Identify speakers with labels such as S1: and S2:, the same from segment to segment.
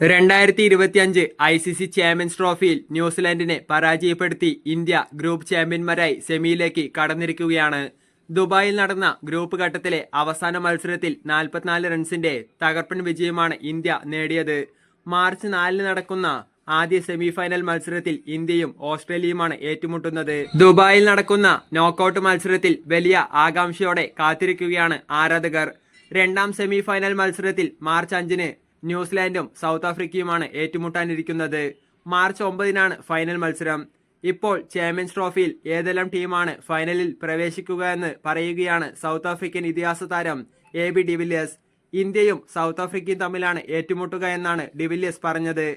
S1: രണ്ടായിരത്തി ഇരുപത്തിയഞ്ച് I C C champions ട്രോഫിയിൽ ന്യൂസിലാൻഡിനെ പരാജയപ്പെടുത്തി ഇന്ത്യ ഗ്രൂപ്പ് ചാമ്പ്യന്മാരായി സെമിയിലേക്ക് കടന്നിരിക്കുകയാണ്. ദുബായിൽ നടന്ന ഗ്രൂപ്പ് ഘട്ടത്തിലെ അവസാന മത്സരത്തിൽ നാൽപ്പത്തിനാല് റൺസിന്റെ തകർപ്പൻ വിജയമാണ് ഇന്ത്യ നേടിയത്. മാർച്ച് നാലിന് നടക്കുന്ന ആദ്യ സെമിഫൈനൽ മത്സരത്തിൽ ഇന്ത്യയും ഓസ്ട്രേലിയയുമാണ് ഏറ്റുമുട്ടുന്നത്. ദുബായിൽ നടക്കുന്ന നോക്കൌട്ട് മത്സരത്തിൽ വലിയ ആകാംക്ഷയോടെ കാത്തിരിക്കുകയാണ് ആരാധകർ. രണ്ടാം സെമിഫൈനൽ മത്സരത്തിൽ മാർച്ച് അഞ്ചിന് ന്യൂസിലാൻഡും സൗത്ത് ആഫ്രിക്കയുമാണ് ഏറ്റുമുട്ടാനിരിക്കുന്നത്. മാർച്ച് ഒമ്പതിനാണ് ഫൈനൽ മത്സരം. ഇപ്പോൾ ചാമ്പ്യൻസ് ട്രോഫിയിൽ ഏതെല്ലാം ടീമാണ് ഫൈനലിൽ പ്രവേശിക്കുക എന്ന് പറയുകയാണ് സൗത്ത് ആഫ്രിക്കൻ ഇതിഹാസ താരം എ ബി ഡിവില്ലിയേഴ്സ് ഇന്ത്യയും സൗത്ത് ആഫ്രിക്കയും തമ്മിലാണ് ഏറ്റുമുട്ടുക എന്നാണ് ഡിവില്ലിയേഴ്സ് പറഞ്ഞത്.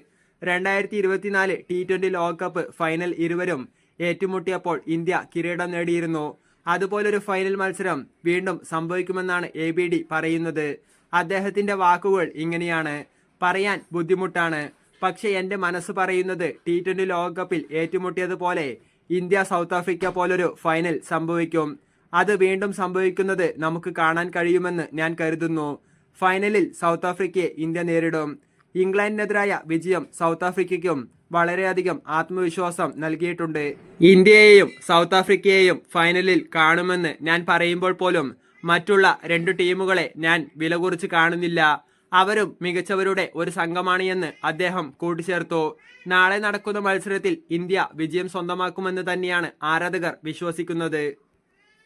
S1: രണ്ടായിരത്തി ഇരുപത്തിനാല് ടി ലോകകപ്പ് ഫൈനൽ ഇരുവരും ഏറ്റുമുട്ടിയപ്പോൾ ഇന്ത്യ കിരീടം നേടിയിരുന്നു. അതുപോലൊരു ഫൈനൽ മത്സരം വീണ്ടും സംഭവിക്കുമെന്നാണ് എ പറയുന്നത്. അദ്ദേഹത്തിന്റെ വാക്കുകൾ ഇങ്ങനെയാണ്. പറയാൻ ബുദ്ധിമുട്ടാണ്. പക്ഷേ എന്റെ മനസ്സ് പറയുന്നത് ടി ട്വന്റി ലോകകപ്പിൽ ഏറ്റുമുട്ടിയതുപോലെ ഇന്ത്യ സൗത്ത് ആഫ്രിക്ക പോലൊരു ഫൈനൽ സംഭവിക്കും. അത് വീണ്ടും സംഭവിക്കുന്നത് നമുക്ക് കാണാൻ കഴിയുമെന്ന് ഞാൻ കരുതുന്നു. ഫൈനലിൽ സൗത്ത് ആഫ്രിക്കയെ ഇന്ത്യ നേരിടും. ഇംഗ്ലണ്ടിനെതിരായ വിജയം സൗത്ത് ആഫ്രിക്കയ്ക്കും വളരെയധികം ആത്മവിശ്വാസം നൽകിയിട്ടുണ്ട്. ഇന്ത്യയെയും സൗത്ത് ആഫ്രിക്കയെയും ഫൈനലിൽ കാണുമെന്ന് ഞാൻ പറയുമ്പോൾ പോലും മറ്റുള്ള രണ്ടു ടീമുകളെ ഞാൻ വില കുറിച്ച് കാണുന്നില്ല. അവരും മികച്ചവരുടെ ഒരു സംഘമാണ് എന്ന് അദ്ദേഹം കൂട്ടിച്ചേർത്തു. നാളെ നടക്കുന്ന മത്സരത്തിൽ ഇന്ത്യ വിജയം സ്വന്തമാക്കുമെന്ന് തന്നെയാണ് ആരാധകർ വിശ്വസിക്കുന്നത്.